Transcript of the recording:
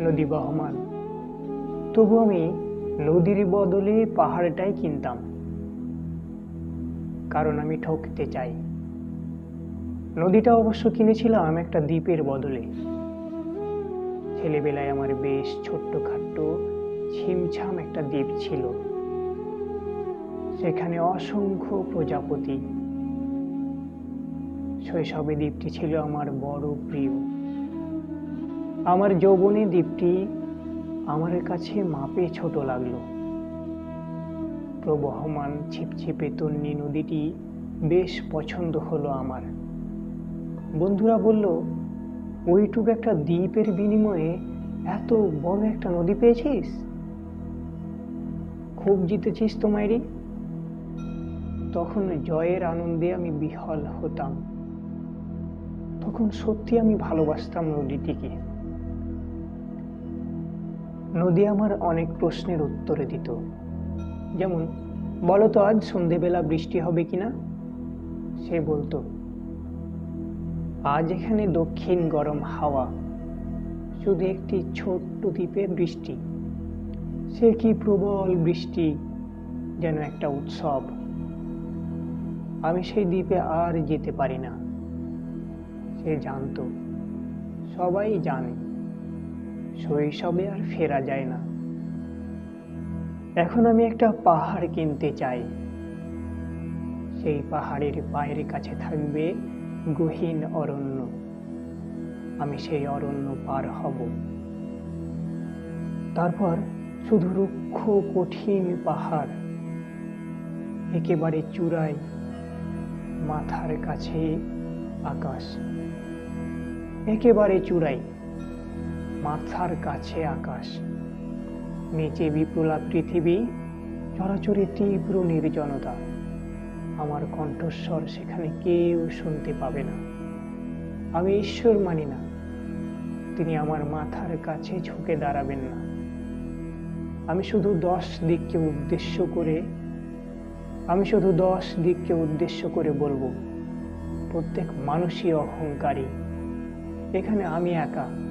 নদী বহমান। তবু আমি নদীর বদলে পাহাড়টাই কিনতাম। কারণ আমি ঠকতে চাই। নদীটা অবশ্য কিনেছিলাম একটা দ্বীপের বদলে। ছেলেবেলায় আমার বেশ ছোট্টখাট্ট, ছিমছাম একটা দ্বীপ ছিল। সেখানে অসংখ্য প্রজাপতি। শৈশবে দ্বীপটি ছিল আমার বড় প্রিয়। আমার যৌবনে দ্বীপটি আমার কাছে মাপে ছোট লাগল। প্রবহমান ছিপছিপে তন্নি নদীটি বেশ পছন্দ হলো আমার। বন্ধুরা বলল, ওইটুকু একটা দ্বীপের বিনিময়ে এত বড় একটা নদী পেয়েছিস? খুব জিতেছিস তো মাইরি। তখন জয়ের আনন্দে আমি বিহল হতাম। তখন সত্যি আমি ভালোবাসতাম নদীটিকে। নদী আমার অনেক প্রশ্নের উত্তরে দিত। যেমন, বলো তো আজ সন্ধেবেলা বৃষ্টি হবে কিনা? সে বলতো, আজ এখানে দক্ষিণ গরম হাওয়া, শুধু একটি ছোট্ট দ্বীপে বৃষ্টি। সে কি প্রবল বৃষ্টি, যেন একটা উৎসব। আমি সেই দ্বীপে আর যেতে পারি না, সে জানতো, সবাই জানে। শৈশবে আর ফেরা যায় না। এখন আমি একটা পাহাড় কিনতে চাই। সেই পাহাড়ের পায়ের কাছে থাকবে গহীন অরণ্য। আমি সেই অরণ্য পার হব। তারপর শুধু রুক্ষ কঠিন পাহাড়, একেবারে চূড়ায় মাথার কাছে আকাশ, একেবারে চূড়াই মাথার কাছে আকাশ। নিচে বিপুলা পৃথিবী, চরাচরে তীব্র নির্জনতা। আমার কণ্ঠস্বর সেখানে কেউ শুনতে পাবে না। আমি ঈশ্বর মানি না। তিনি আমার মাথার কাছে ঝুঁকে দাঁড়াবেন না। আমি শুধু দশ দিককে উদ্দেশ্য করে, আমি শুধু দশ দিককে উদ্দেশ্য করে বলব, প্রত্যেক মানুষই অহংকারী। এখানে আমি একা।